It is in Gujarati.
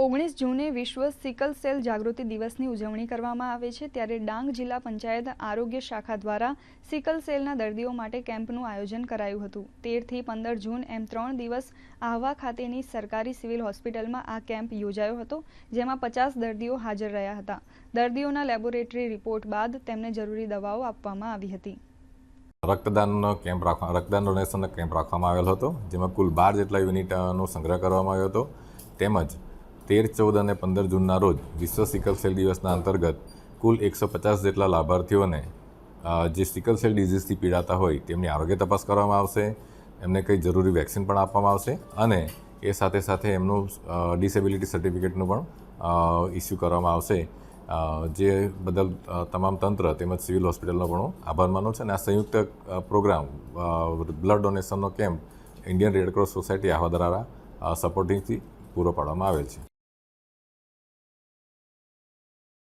ઓગણીસ જૂને વિશ્વ સિકલ સેલ જાગૃતિ દિવસની ઉજવણી કરવામાં આવે છે, ત્યારે ડાંગ જિલ્લા પંચાયત આરોગ્ય શાખા દ્વારા સિકલ સેલના દર્દીઓ માટે કેમ્પનું આયોજન કરાયું હતું. તેરથી પંદર જૂન એમ ત્રણ દિવસ આહવા ખાતેની સરકારી સિવિલ હોસ્પિટલમાં આ કેમ્પ યોજાયો હતો, જેમાં પચાસ દર્દીઓ હાજર રહ્યા હતા. દર્દીઓના લેબોરેટરી રિપોર્ટ બાદ તેમને જરૂરી દવાઓ આપવામાં આવી હતી. રક્તદાનનો કેમ્પ રાખવા, રક્તદાન ડોનેશનનો કેમ્પ રાખવામાં આવેલ હતો, જેમાં કુલ બાર જેટલા યુનિટનો સંગ્રહ કરવામાં આવ્યો હતો. તેમજ તેર ચૌદ અને પંદર જૂનના રોજ વિશ્વ સિકલ સેલ દિવસના અંતર્ગત કુલ એકસો પચાસ જેટલા લાભાર્થીઓને જે સિકલ સેલ ડિઝીઝથી પીડાતા હોય તેમની આરોગ્ય તપાસ કરવામાં આવશે, એમને કંઈ જરૂરી વેક્સિન પણ આપવામાં આવશે અને એ સાથે સાથે એમનું ડિસેબિલિટી સર્ટિફિકેટનું પણ ઇસ્યુ કરવામાં આવશે. જે બદલ તમામ તંત્ર તેમજ સિવિલ હોસ્પિટલનો પણ આભાર માનું છે અને આ સંયુક્ત programme blood ડોનેશનનો camp Indian red cross society Ahwa દ્વારા સપોર્ટિંગથી પૂરો પાડવામાં આવેલ છે.